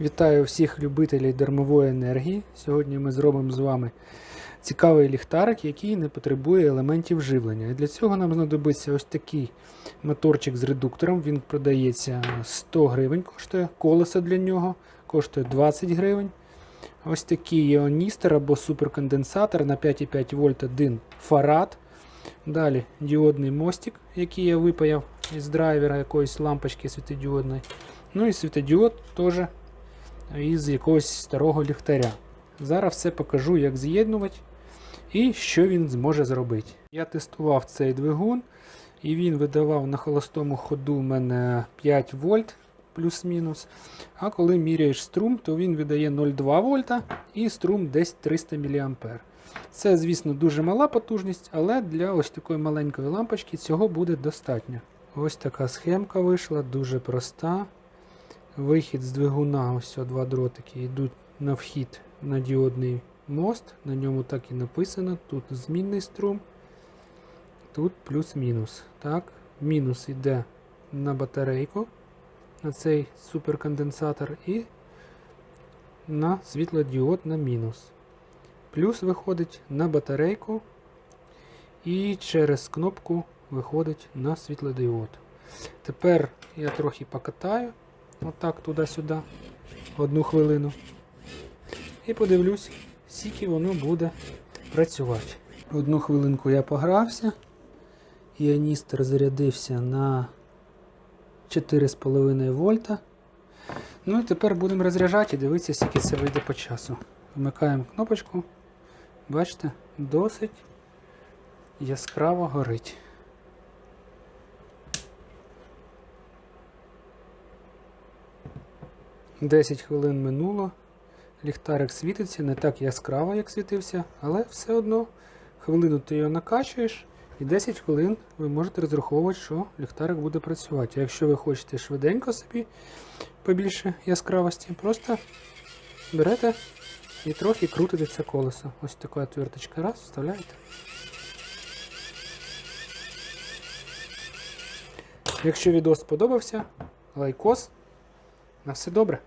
Вітаю всіх любителів дармової енергії. Сьогодні ми зробимо з вами цікавий ліхтарик, який не потребує елементів живлення. І для цього нам знадобиться ось такий моторчик з редуктором. Він продається 100 гривень, коштує колесо для нього, коштує 20 гривень. Ось такий іоністер або суперконденсатор на 5,5 вольт 1 фарад. Далі діодний мостик, який я випаяв із драйвера якоїсь лампочки світодіодної. Ну і світодіод теж із якогось старого ліхтаря. Зараз все покажу, як з'єднувати і що він зможе зробити. Я тестував цей двигун, і він видавав на холостому ходу у мене 5 вольт плюс-мінус. А коли міряєш струм, то він видає 0,2 вольта і струм десь 300 мА. Це, звісно, дуже мала потужність, але для ось такої маленької лампочки цього буде достатньо. Ось така схемка вийшла, дуже проста. Вихід з двигуна, ось два дротики, йдуть на вхід на діодний мост. На ньому так і написано. Тут змінний струм, тут плюс-мінус. Так, Мінус йде на батарейку, на цей суперконденсатор, і на світлодіод на мінус. Плюс виходить на батарейку і через кнопку виходить на світлодіод. Тепер я трохи покатаю. Отак туди-сюди. Одну хвилину. І подивлюсь, скільки воно буде працювати. Одну хвилинку я погрався. Іоністер зарядився на 4,5 вольта. Ну і тепер будемо розряджати і дивитися, скільки це вийде по часу. Вмикаємо кнопочку. Бачите, досить яскраво горить. Десять хвилин минуло. Ліхтарик світиться не так яскраво, як світився, але все одно хвилину ти його накачуєш, і 10 хвилин ви можете розраховувати, що ліхтарик буде працювати. А якщо ви хочете швиденько собі побільше яскравості, просто берете і трохи крутите це колесо. Ось така отверточка раз, вставляєте. Якщо відео сподобався, лайкос. На все добре.